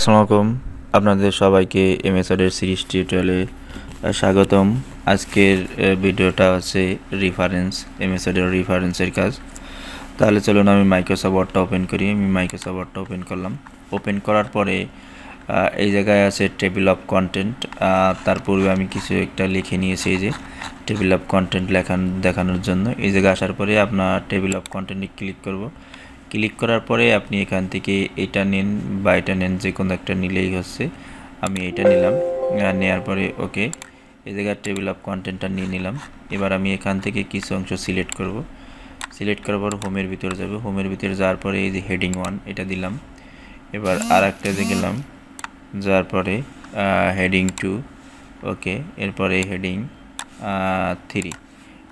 আসসালামু আপনাদের সবাইকে এমএসআরের সিরিজ টিউটোরিয়ালে স্বাগতম। আজকের ভিডিওটা হচ্ছে রিফারেন্স এমএসআরের রিফারেন্সের কাজ। তাহলে চলুন আমি মাইক্রোসফট ওপেন করি। আমি মাইক্রোসফট ওয়ার্ডটা ওপেন করলাম। ওপেন করার পরে এই জায়গায় আছে টেবিল অফ কন্টেন্ট তার পূর্বে আমি কিছু একটা লিখে নিয়েছি যে টেবিল অফ কন্টেন্ট লেখান, দেখানোর জন্য। এই জায়গায় আসার পরে আপনার টেবিল অফ কন্টেন্টে ক্লিক করব। ক্লিক করার পরে আপনি এখান থেকে এটা নেন বা এটা নেন, যে কোনো একটা নিলেই হচ্ছে। আমি এটা নিলাম নেওয়ার পরে, ওকে, এই জায়গায় টেবিল অফ কন্টেন্টটা নিয়ে নিলাম। এবার আমি এখান থেকে কিছু অংশ সিলেক্ট করব। সিলেক্ট করার পর হোমের ভিতরে যাবে। হোমের ভিতরে যাওয়ার পরে এই যে হেডিং ওয়ান এটা দিলাম। এবার আর একটাতে গেলাম, যাওয়ার পরে হেডিং টু ওকে, এরপরে হেডিং থ্রি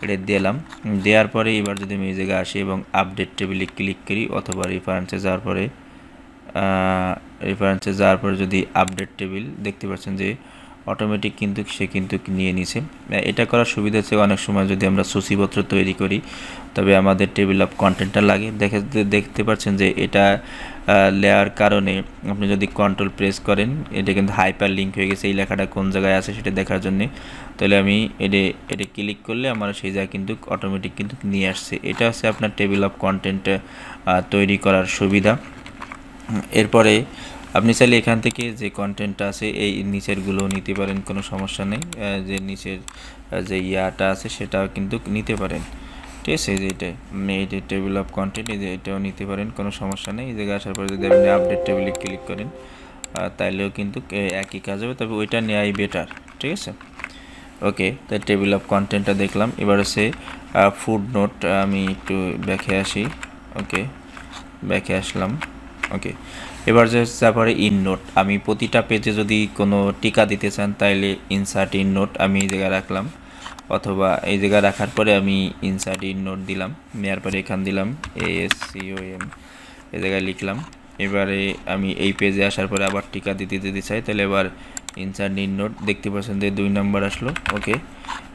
এটা দিলাম দেওয়ার পরে এবার যদি আমি এই জায়গায় আসি এবং আপডেট টেবিলে ক্লিক করি অথবা রেফারেন্সে যাওয়ার পরে রেফারেন্সে যাওয়ার পরে যদি আপডেট টেবিল দেখতে পাচ্ছেন যে অটোমেটিক কিন্তু সে কিন্তু নিয়ে নিছে। এটা করার সুবিধা হচ্ছে অনেক সময় যদি আমরা সূচিপত্র তৈরি করি, তবে আমাদের টেবিল অফ কন্টেন্টটা লাগে। দেখে দেখতে পাচ্ছেন যে এটা লেয়ার কারণে আপনি যদি কন্ট্রোল প্রেস করেন, এটা কিন্তু হাইপার লিঙ্ক হয়ে গেছে। এই লেখাটা কোন জায়গায় আছে সেটা দেখার জন্য। তাহলে আমি এটা এটা ক্লিক করলে আমার সেই জায়গায় কিন্তু অটোমেটিক কিন্তু নিয়ে আসছে। এটা হচ্ছে আপনার টেবিল অফ কন্টেন্ট তৈরি করার সুবিধা। এরপরে আপনি চাইলে এখান থেকে যে কন্টেন্টটা আছে, এই নিচেরগুলো নিতে পারেন, কোনো সমস্যা নেই। যে নিচের যে ইয়াটা আছে, সেটাও কিন্তু নিতে পারেন। ঠিক আছে, এই যে এটা এই যে টেবিল অফ কন্টেন্ট এই যে এটাও নিতে পারেন, কোনো সমস্যা নেই। এই জায়গায় আসার পরে যদি আপনি আপডেট টেবিলে ক্লিক করেন তাইলেও কিন্তু একই কাজ হবে। তবে ওইটা নেওয়াই বেটার ঠিক আছে? ওকে তাই টেবিল অফ কন্টেন্টটা দেখলাম। এবার হচ্ছে ফুড নোট আমি একটু ব্যাখে আসি। ওকে, ব্যাকে আসলাম। ওকে এবার যে তারপরে ইন নোট আমি প্রতিটা পেজে যদি কোনো টিকা দিতে চান, তাইলে ইনসার্ট ইন নোট আমি এই জায়গায় রাখলাম। অথবা এই জায়গায় রাখার পরে আমি ইনসার্ট ইন নোট দিলাম। নেওয়ার পরে এখান দিলাম A S C O M এই জায়গায় লিখলাম। এবারে আমি এই পেজে আসার পরে আবার টিকা দিতে দিতে চাই তাহলে এবার ইনসার্ট ইন নোট দেখতে পাচ্ছেন যে দুই নম্বর আসলো। ওকে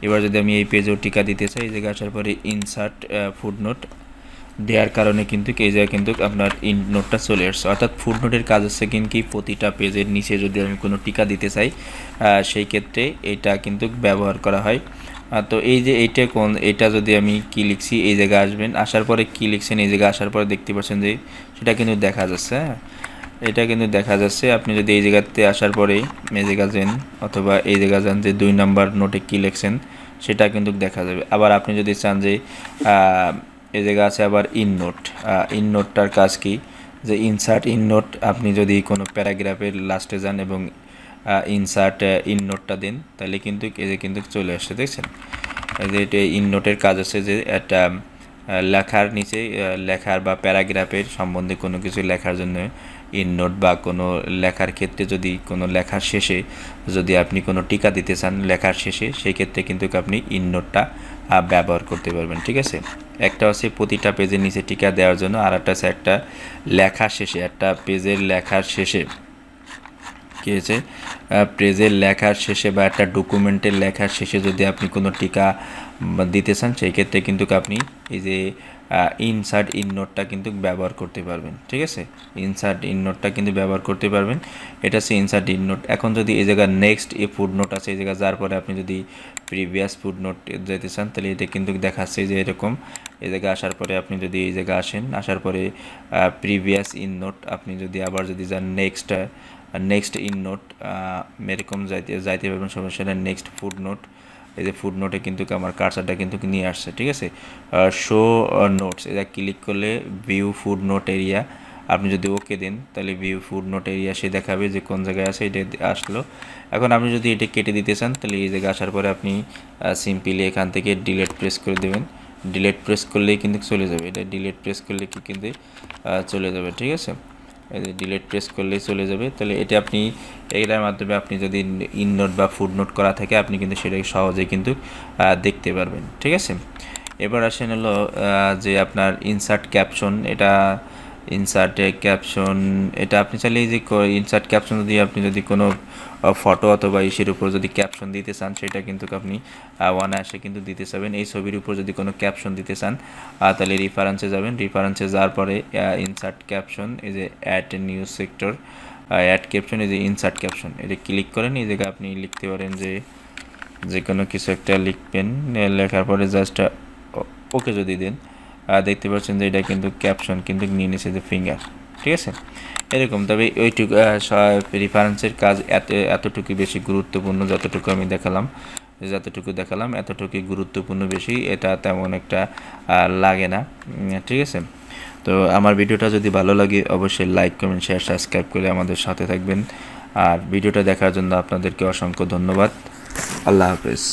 এবার যদি আমি এই পেজেও টিকা দিতে চাই, এই জায়গায় আসার পরে ইনসার্ট ফুড নোট দেওয়ার কারণে কিন্তু এই জায়গায় কিন্তু আপনার ইন নোটটা চলে আসছে। অর্থাৎ ফুড নোটের কাজ হচ্ছে কিন্তু প্রতিটা পেজের নিচে যদি আমি কোনো টিকা দিতে চাই সেই ক্ষেত্রে এটা কিন্তু ব্যবহার করা হয়। তো এই যে এইটা কোন, এটা যদি আমি কি লিখছি, এই জায়গায় আসবেন, আসার পরে কি লিখছেন, এই জায়গায় আসার পরে দেখতে পাচ্ছেন যে সেটা কিন্তু দেখা যাচ্ছে হ্যাঁ? এটা কিন্তু দেখা যাচ্ছে, আপনি যদি এই জায়গাতে আসার পরে এই জায়গা যান অথবা এই জায়গা যান যে দুই নাম্বার নোটে কী লিখছেন, সেটা কিন্তু দেখা যাবে। আবার আপনি যদি চান যে এই জায়গা আছে আবার ইন নোট। ইন নোটটার কাজ কি? যে ইনসার্ট ইন নোট আপনি যদি কোনো প্যারাগ্রাফের লাস্টে যান এবং ইনসার্ট ইন নোটটা দেন, তাহলে কিন্তু এই যে কিন্তু চলে আসছে দেখছেন? যে এটা ইন নোটের কাজ আছে যে একটা লেখার নিচে লেখার বা প্যারাগ্রাফের সম্বন্ধে কোনো কিছু লেখার জন্য ইন নোট বা কোনো লেখার ক্ষেত্রে যদি কোনো লেখার শেষে যদি আপনি কোনো টিকা দিতে চান লেখার শেষে, সেই ক্ষেত্রে কিন্তু আপনি ইন নোটটা ব্যবহার করতে পারবেন, ঠিক আছে? একটা হচ্ছে প্রতিটা পেজের নিচে টিকা দেওয়ার জন্য, আর একটা হচ্ছে একটা লেখার শেষে, একটা পেজের লেখার শেষে, কী হয়েছে? পেজের লেখার শেষে বা একটা ডকুমেন্টের লেখার শেষে যদি আপনি কোনো টিকা দিতে চান, সেই ক্ষেত্রে কিন্তু আপনি এই যে ইনসার্ট ইন নোটটা কিন্তু ব্যবহার করতে পারবেন, ঠিক আছে? ইনসার্ট ইন নোটটা কিন্তু ব্যবহার করতে পারবেন। এটা হচ্ছে ইনসার্ট ইন নোট এখন যদি এই জায়গায় নেক্সট এ ফুড নোট আছে, এই জায়গায় যাওয়ার পরে আপনি যদি প্রিভিয়াস ফুড নোট যেতে চান, তাহলে এটা কিন্তু দেখাচ্ছে যে এরকম। এই জায়গায় আসার পরে আপনি যদি এই জায়গায় আসেন, আসার পরে প্রিভিয়াস ইন নোট আপনি যদি আবার যদি যান নেক্সট নেক্সট ইন নোট এরকম যাইতে যাইতে পারবেন, সমস্যা নেক্সট ফুড নোট এই যে ফুড নোটে কিন্তু আমার কার্সারটা কিন্তু নিয়ে আসছে, ঠিক আছে? শো নোটস এটা ক্লিক করলে ভিউ ফুড নোট এরিয়া আপনি যদি ওকে দেন, তাহলে ভিউ ফুড নোট এরিয়া সে দেখাবে যে কোন জায়গায় আছে, এটা আসলো। এখন আপনি যদি এটা কেটে দিতে চান, তাহলে এই জায়গায় আসার পরে আপনি সিম্পলি এখান থেকে ডিলেট প্রেস করে দেবেন। ডিলেট প্রেস করলেই কিন্তু চলে যাবে। এটা ডিলেট প্রেস করলে কি কিন্তু চলে যাবে, ঠিক আছে? ডিলেট প্রেস করলেই চলে যাবে। তাহলে এটা আপনি, এটার মাধ্যমে আপনি যদি ইন নোট বা ফুড নোট করা থাকে, আপনি কিন্তু সেটাকে সহজেই কিন্তু দেখতে পারবেন। ঠিক আছে? এবার আসেন হলো যে আপনার ইনসার্ট ক্যাপশন এটা ইনসার্ট ক্যাপশন এটা আপনি চাইলে যে ইনসার্ট ক্যাপশন যদি আপনি যদি কোনো ফটো অথবা ইসের উপর যদি ক্যাপশন দিতে চান, সেটা কিন্তু আপনি অনায়াসে কিন্তু দিতে চাবেন। এই ছবির উপর যদি কোনো ক্যাপশন দিতে চান তাহলে রিফারেন্সে যাবেন। রিফারেন্সে যাওয়ার পরে ইনসার্ট ক্যাপশন এই যে at news sector add caption এই যে ইনসার্ট ক্যাপশন এটা ক্লিক করেন। এই জায়গায় আপনি লিখতে পারেন যে যে কোনো কিছু একটা লিখবেন লেখার পরে জাস্ট ওকে যদি দেন দেখতে পাচ্ছেন যে এটা কিন্তু ক্যাপশন কিন্তু নিয়ে নিছে যে ফিঙ্গার ঠিক আছে? এরকম, তবে ওইটুকু রেফারেন্সের কাজ এত, এতটুকু বেশি গুরুত্বপূর্ণ যতটুকু আমি দেখালাম, যতটুকু দেখালাম এতটুকু গুরুত্বপূর্ণ বেশি, এটা তেমন একটা লাগে না ঠিক আছে? তো আমার ভিডিওটা যদি ভালো লাগে, অবশ্যই লাইক কমেন্ট শেয়ার সাবস্ক্রাইব করে আমাদের সাথে থাকবেন। আর ভিডিওটা দেখার জন্য আপনাদেরকে অসংখ্য ধন্যবাদ। আল্লাহ হাফেজ।